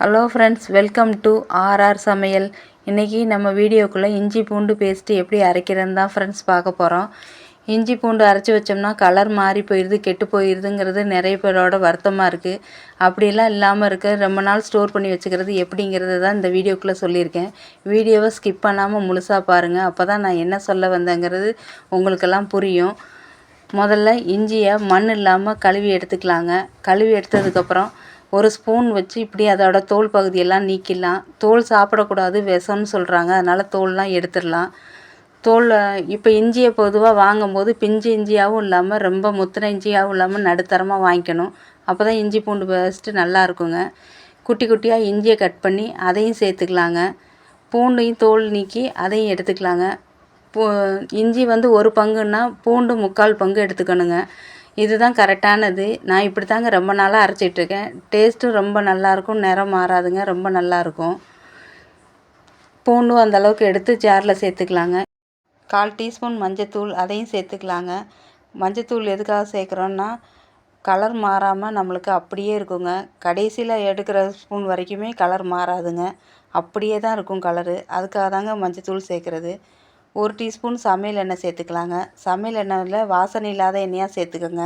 Hello friends welcome to RR சமையல் இன்றைக்கி நம்ம வீடியோக்குள்ளே இஞ்சி பூண்டு பேஸ்ட்டு எப்படி அரைக்கிறதுன்னு தான் ஃப்ரெண்ட்ஸ் பார்க்க போகிறோம் இஞ்சி பூண்டு அரைச்சி வச்சோம்னா கலர் மாறி போயிடுது கெட்டு போயிடுதுங்கிறது நிறைய பேரோட வருத்தமாக இருக்குது அப்படிலாம் இல்லாமல் இருக்க ரொம்ப நாள் ஸ்டோர் பண்ணி வச்சுக்கிறது எப்படிங்கிறது தான் இந்த வீடியோக்குள்ளே சொல்லியிருக்கேன். வீடியோவை ஸ்கிப் பண்ணாமல் முழுசாக பாருங்கள் அப்போ தான் நான் என்ன சொல்ல வந்தேங்கிறது உங்களுக்கெல்லாம் புரியும். முதல்ல இஞ்சியை மண் இல்லாமல் கழுவி எடுத்துக்கலாங்க. கழுவி எடுத்ததுக்கப்புறம் ஒரு ஸ்பூன் வச்சு இப்படி அதோட தோல் பகுதியெல்லாம் நீக்கிடலாம். தோல் சாப்பிடக்கூடாது விஷம்னு சொல்கிறாங்க அதனால் தோல்லாம் எடுத்துடலாம். தோல் இப்போ இஞ்சியை பொதுவாக வாங்கும்போது பிஞ்சு இஞ்சியாகவும் இல்லாமல் ரொம்ப முத்தின இஞ்சியாகவும் இல்லாமல் நடுத்தரமாக வாங்கிக்கணும். அப்போ தான் இஞ்சி பூண்டு பேஸ்ட்டு நல்லா இருக்குங்க. குட்டி குட்டியாக இஞ்சியை கட் பண்ணி அதையும் சேர்த்துக்கலாங்க. பூண்டையும் தோல் நீக்கி அதையும் எடுத்துக்கலாங்க. பூ இஞ்சி வந்து ஒரு பங்குன்னா பூண்டு முக்கால் பங்கு எடுத்துக்கணுங்க. இதுதான் கரெக்டானது. நான் இப்படி தாங்க ரொம்ப நாளாக அரைச்சிட்ருக்கேன். டேஸ்ட்டும் ரொம்ப நல்லாயிருக்கும் நிறம் மாறாதுங்க. ரொம்ப நல்லாயிருக்கும் பூண்டும் அந்தளவுக்கு எடுத்து ஜாரில் சேர்த்துக்கலாங்க. கால் டீஸ்பூன் மஞ்சத்தூள் அதையும் சேர்த்துக்கலாங்க. மஞ்சத்தூள் எதுக்காக சேர்க்குறோன்னா கலர் மாறாமல் நம்மளுக்கு அப்படியே இருக்குங்க. கடைசியில் எடுக்கிற ஸ்பூன் வரைக்குமே கலர் மாறாதுங்க. அப்படியே தான் இருக்கும் கலரு. அதுக்காக தாங்க மஞ்சத்தூள் சேர்க்குறது. ஒரு டீஸ்பூன் சமையல் எண்ணெய் சேர்த்துக்கலாங்க. சமையல் எண்ணெயில் வாசனை இல்லாத எண்ணெயாக சேர்த்துக்கோங்க.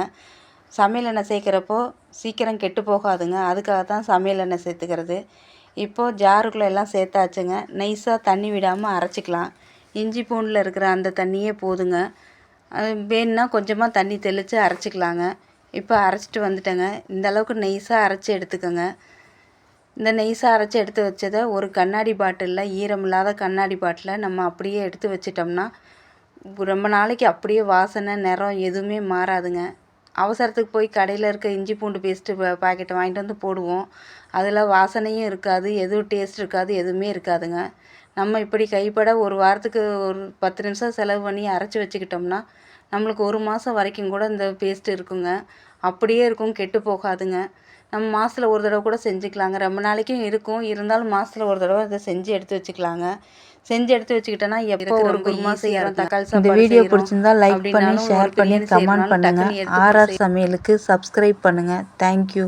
சமையல் எண்ணெய் சேர்க்குறப்போ சீக்கிரம் கெட்டு போகாதுங்க. அதுக்காக தான் சமையல் எண்ணெய் சேர்த்துக்கிறது. இப்போது ஜாருக்குள்ளே எல்லாம் சேர்த்தாச்சுங்க. நைஸாக தண்ணி விடாமல் அரைச்சிக்கலாம். இஞ்சி பூண்டில் இருக்கிற அந்த தண்ணியே போதுங்க. அது வேணுன்னா கொஞ்சமாக தண்ணி தெளித்து அரைச்சிக்கலாங்க. இப்போ அரைச்சிட்டு வந்துட்டேங்க. இந்த அளவுக்கு நைஸாக அரைச்சி எடுத்துக்கோங்க. இந்த நெய்ஸாக அரைச்சி எடுத்து வச்சதை ஒரு கண்ணாடி பாட்டிலில் ஈரமில்லாத கண்ணாடி பாட்டிலில் நம்ம அப்படியே எடுத்து வச்சிட்டோம்னா ரொம்ப நாளைக்கு அப்படியே வாசனை நிறம் எதுவுமே மாறாதுங்க. அவசரத்துக்கு போய் கடையில் இருக்க இஞ்சி பூண்டு பேஸ்ட்டு பாக்கெட்டை வாங்கிட்டு வந்து போடுவோம். அதில் வாசனையும் இருக்காது எதுவும் டேஸ்ட் இருக்காது எதுவுமே இருக்காதுங்க. நம்ம இப்படி கைப்பட ஒரு வாரத்துக்கு ஒரு பத்து நிமிஷம் செலவு பண்ணி அரைச்சி வச்சுக்கிட்டோம்னா நம்மளுக்கு ஒரு மாதம் வரைக்கும் கூட இந்த பேஸ்ட்டு இருக்குங்க. அப்படியே இருக்கும் கெட்டு போகாதுங்க. நம்ம மாதத்துல ஒரு தடவை கூட செஞ்சுக்கலாங்க. ரொம்ப நாளைக்கும் இருக்கும். இருந்தாலும் மாதத்துல ஒரு தடவை இதை செஞ்சு எடுத்து வச்சுக்கலாங்க. செஞ்சு எடுத்து வச்சுக்கிட்டோன்னா எப்போ ஒரு குருமா செய்யறோம் தக்காளி இந்த சாப்பாடு வீடியோ பிடிச்சிருந்தா லைக் பண்ணி ஷேர் பண்ணி கமெண்ட் பண்ணுங்க. ஆர்ஆர் சமையலுக்கு சப்ஸ்கிரைப் பண்ணுங்க. தேங்க்யூ